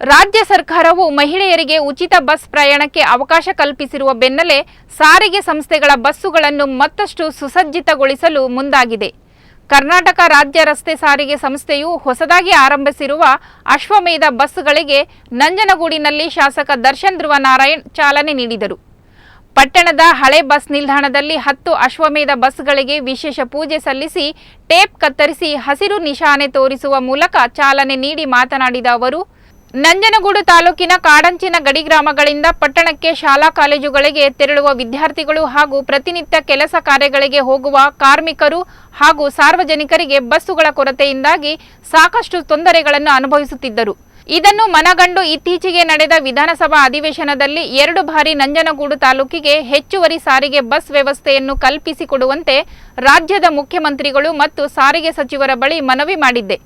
ರಾಜ್ಯ ಸರ್ಕಾರವು ಮಹಿಳೆಯರಿಗೆ ಉಚಿತ ಬಸ್ ಪ್ರಯಾಣಕ್ಕೆ ಅವಕಾಶ ಕಲ್ಪಿಸಿರುವ ಬೆನ್ನಲ್ಲೇ ಸಾರಿಗೆ ಸಂಸ್ಥೆಗಳ ಬಸ್ಸುಗಳನ್ನು ಮತ್ತಷ್ಟು ಸುಸಜ್ಜಿತಗೊಳಿಸಲು ಮುಂದಾಗಿದೆ. ಕರ್ನಾಟಕ ರಾಜ್ಯ ರಸ್ತೆ ಸಾರಿಗೆ ಸಂಸ್ಥೆಯು ಹೊಸದಾಗಿ ಆರಂಭಿಸಿರುವ ಅಶ್ವಮೇಧ ಬಸ್ಗಳಿಗೆ ನಂಜನಗೂಡಿನಲ್ಲಿ ಶಾಸಕ ದರ್ಶನ್ ಧ್ರುವ ನಾರಾಯಣ್ ಚಾಲನೆ ನೀಡಿದರು. ಪಟ್ಟಣದ ಹಳೆ ಬಸ್ ನಿಲ್ದಾಣದಲ್ಲಿ ಹತ್ತು ಅಶ್ವಮೇಧ ಬಸ್ಗಳಿಗೆ ವಿಶೇಷ ಪೂಜೆ ಸಲ್ಲಿಸಿ ಟೇಪ್ ಕತ್ತರಿಸಿ ಹಸಿರು ನಿಶಾನೆ ತೋರಿಸುವ ಮೂಲಕ ಚಾಲನೆ ನೀಡಿ ಮಾತನಾಡಿದ ಅವರು ನಂಜನಗೂಡು ತಾಲೂಕಿನ ಕಾಡಂಚಿನ ಗಡಿ ಗ್ರಾಮಗಳಿಂದ ಪಟ್ಟಣಕ್ಕೆ ಶಾಲಾ ಕಾಲೇಜುಗಳಿಗೆ ತೆರಳುವ ವಿದ್ಯಾರ್ಥಿಗಳು ಹಾಗೂ ಪ್ರತಿನಿತ್ಯ ಕೆಲಸ ಕಾರ್ಯಗಳಿಗೆ ಹೋಗುವ ಕಾರ್ಮಿಕರು ಹಾಗೂ ಸಾರ್ವಜನಿಕರಿಗೆ ಬಸ್ಸುಗಳ ಕೊರತೆಯಿಂದಾಗಿ ಸಾಕಷ್ಟು ತೊಂದರೆಗಳನ್ನು ಅನುಭವಿಸುತ್ತಿದ್ದರು. ಇದನ್ನು ಮನಗಂಡು ಇತ್ತೀಚೆಗೆ ನಡೆದ ವಿಧಾನಸಭಾ ಅಧಿವೇಶನದಲ್ಲಿ ಎರಡು ಬಾರಿ ನಂಜನಗೂಡು ತಾಲೂಕಿಗೆ ಹೆಚ್ಚುವರಿ ಸಾರಿಗೆ ಬಸ್ ವ್ಯವಸ್ಥೆಯನ್ನು ಕಲ್ಪಿಸಿಕೊಡುವಂತೆ ರಾಜ್ಯದ ಮುಖ್ಯಮಂತ್ರಿಗಳು ಮತ್ತು ಸಾರಿಗೆ ಸಚಿವರ ಬಳಿ ಮನವಿ ಮಾಡಿದ್ದೆ.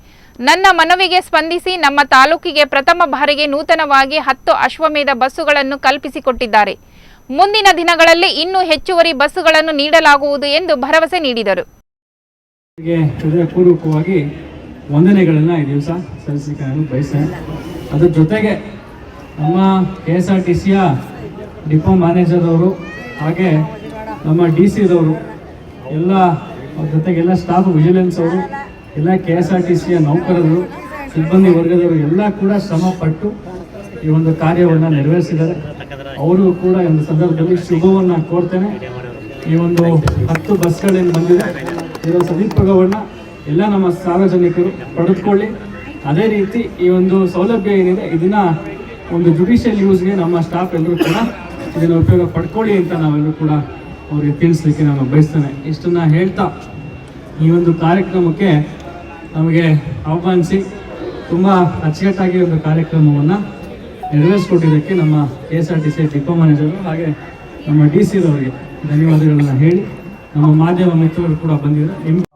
ನನ್ನ ಮನವಿಗೆ ಸ್ಪಂದಿಸಿ ನಮ್ಮ ತಾಲೂಕಿಗೆ ಪ್ರಥಮ ಬಾರಿಗೆ ನೂತನವಾಗಿ ಹತ್ತು ಅಶ್ವಮೇಧ ಬಸ್ಸುಗಳನ್ನು ಕಲ್ಪಿಸಿಕೊಟ್ಟಿದ್ದಾರೆ. ಮುಂದಿನ ದಿನಗಳಲ್ಲಿ ಇನ್ನೂ ಹೆಚ್ಚುವರಿ ಬಸ್ಸುಗಳನ್ನು ನೀಡಲಾಗುವುದು ಎಂದು ಭರವಸೆ ನೀಡಿದರು. ಹೃದಯಪೂರ್ವಕವಾಗಿ ವಂದನೆಗಳನ್ನು ಈ ದಿವಸ ಸಲ್ಲಿಸಲಿಕ್ಕೆ ಬಯಸ್ತೇನೆ. ಅದರ ಜೊತೆಗೆ ನಮ್ಮ ಕೆ ಎಸ್ ಆರ್ ಟಿ ಸಿಯ ಡಿಪೋ ಮ್ಯಾನೇಜರ್ ಅವರು ಹಾಗೆ ನಮ್ಮ ಡಿ ಸಿದವರು ಎಲ್ಲ ಅವ್ರ ಜೊತೆಗೆ ಎಲ್ಲ ಸ್ಟಾಫ್ ವಿಜಿಲೆನ್ಸ್ ಅವರು ಎಲ್ಲ ಕೆ ಎಸ್ ಆರ್ ಟಿ ಸಿಯ ನೌಕರರು, ಸಿಬ್ಬಂದಿ ವರ್ಗದವರು ಎಲ್ಲ ಕೂಡ ಶ್ರಮ ಪಟ್ಟು ಈ ಒಂದು ಕಾರ್ಯವನ್ನು ನೆರವೇರಿಸಿದ್ದಾರೆ. ಅವರು ಕೂಡ ಒಂದು ಸಂದರ್ಭದಲ್ಲಿ ಶುಭವನ್ನು ಕೋರ್ತೇನೆ. ಈ ಒಂದು ಹತ್ತು ಬಸ್ಗಳೇನು ಬಂದಿದೆ. ಇದರ ಸದುಪಯೋಗವನ್ನ ಎಲ್ಲ ನಮ್ಮ ಸಾರ್ವಜನಿಕರು ಪಡೆದುಕೊಳ್ಳಿ. ಅದೇ ರೀತಿ ಈ ಒಂದು ಸೌಲಭ್ಯ ಏನಿದೆ ಇದನ್ನ ಒಂದು ಜುಡಿಷಿಯಲ್ ಯೂಸ್ಗೆ ನಮ್ಮ ಸ್ಟಾಫ್ ಎಲ್ಲರೂ ಕೂಡ ಇದನ್ನು ಉಪಯೋಗ ಪಡ್ಕೊಳ್ಳಿ ಅಂತ ನಾವೆಲ್ಲರೂ ಕೂಡ ಅವರಿಗೆ ತಿಳಿಸ್ಲಿಕ್ಕೆ ನಾನು ಬಯಸ್ತೇನೆ. ಇಷ್ಟನ್ನ ಹೇಳ್ತಾ ಈ ಒಂದು ಕಾರ್ಯಕ್ರಮಕ್ಕೆ ನಮಗೆ ಆಹ್ವಾನಿಸಿ ತುಂಬ ಅಚ್ಚುಕಟ್ಟಾಗಿ ಒಂದು ಕಾರ್ಯಕ್ರಮವನ್ನು ನೆರವೇರಿಸ್ಕೊಟ್ಟಿದ್ದಕ್ಕೆ ನಮ್ಮ K S R T C depot manager ಹಾಗೆ ನಮ್ಮ ಡಿ ಸಿ ಅವರಿಗೆ ಧನ್ಯವಾದಗಳನ್ನ ಹೇಳಿ ನಮ್ಮ ಮಾಧ್ಯಮ ಮಿತ್ರರು ಕೂಡ ಬಂದಿದ್ದಾರೆ.